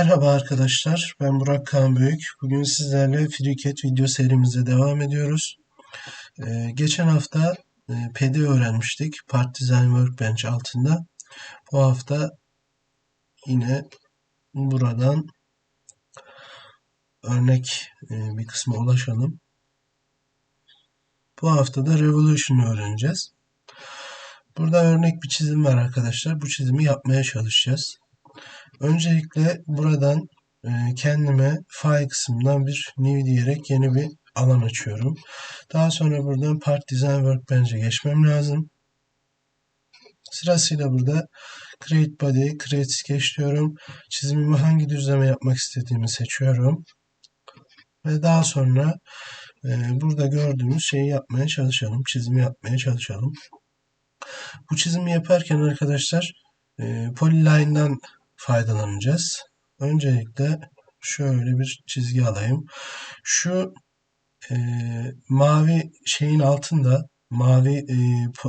Merhaba arkadaşlar, ben Burak Kaan. Bugün sizlerle FreeCAD video serimize devam ediyoruz. Ee, geçen hafta e, PD öğrenmiştik, Part Design Workbench altında. Bu hafta yine buradan örnek e, bir kısma ulaşalım. Bu hafta da Revolution'u öğreneceğiz. Burada örnek bir çizim var arkadaşlar. Bu çizimi yapmaya çalışacağız. Öncelikle buradan e, kendime file kısmından bir new diyerek yeni bir alan açıyorum. Daha sonra buradan Part Design Workbench'e geçmem lazım. Sırasıyla burada Create Body, Create Sketch diyorum. Çizimimi hangi düzleme yapmak istediğimi seçiyorum. Ve daha sonra e, burada gördüğümüz şeyi yapmaya çalışalım. Çizimi yapmaya çalışalım. Bu çizimi yaparken arkadaşlar e, Polyline'dan faydalanacağız. Öncelikle şöyle bir çizgi alayım. Şu e, mavi şeyin altında, mavi e,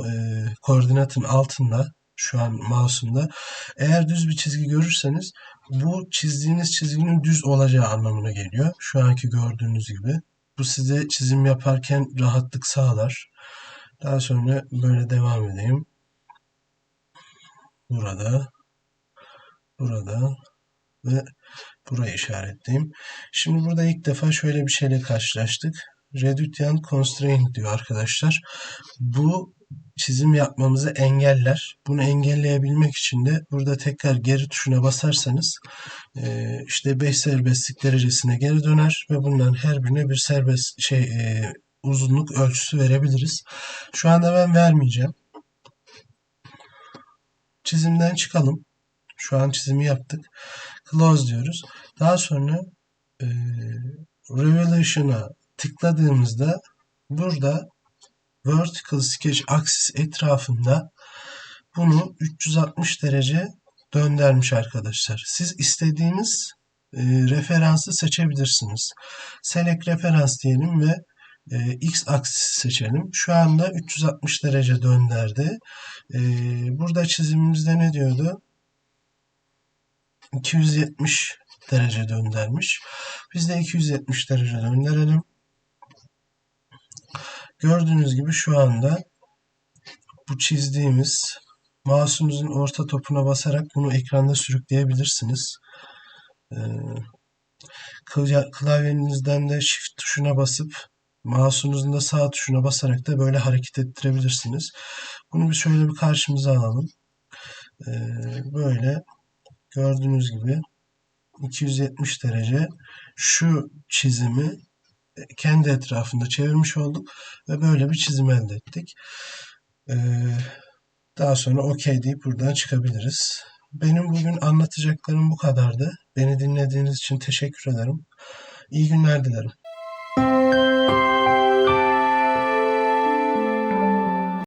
e, koordinatın altında, şu an mouse'umda eğer düz bir çizgi görürseniz bu çizdiğiniz çizginin düz olacağı anlamına geliyor. Şu anki gördüğünüz gibi. Bu size çizim yaparken rahatlık sağlar. Daha sonra böyle devam edeyim. Burada burada ve burayı işaretleyeyim. Şimdi burada ilk defa şöyle bir şeyle karşılaştık. Reductant Constraint diyor arkadaşlar. Bu çizim yapmamızı engeller. Bunu engelleyebilmek için de burada tekrar geri tuşuna basarsanız e, işte 5 serbestlik derecesine geri döner ve bunların her birine bir serbest şey e, uzunluk ölçüsü verebiliriz. Şu anda ben vermeyeceğim. Çizimden çıkalım. Şu an çizimi yaptık. Close diyoruz. Daha sonra e, Revolution'a tıkladığımızda burada Vertical Sketch Axis etrafında bunu 360 derece döndürmüş arkadaşlar. Siz istediğiniz e, referansı seçebilirsiniz. Select referans diyelim ve e, x aksisi seçelim. Şu anda 360 derece döndürdü. E, burada çizimimizde ne diyordu? 270 derece döndürmüş. Biz de 270 derece döndürelim. Gördüğünüz gibi şu anda bu çizdiğimiz mouse'umuzun orta topuna basarak bunu ekranda sürükleyebilirsiniz. Ee, klavyenizden de shift tuşuna basıp mouse'unuzun da sağ tuşuna basarak da böyle hareket ettirebilirsiniz. Bunu bir şöyle bir karşımıza alalım. Ee, böyle gördüğünüz gibi 270 derece şu çizimi kendi etrafında çevirmiş olduk ve böyle bir çizim elde ettik. Ee, daha sonra OK deyip buradan çıkabiliriz. Benim bugün anlatacaklarım bu kadardı. Beni dinlediğiniz için teşekkür ederim. İyi günler dilerim.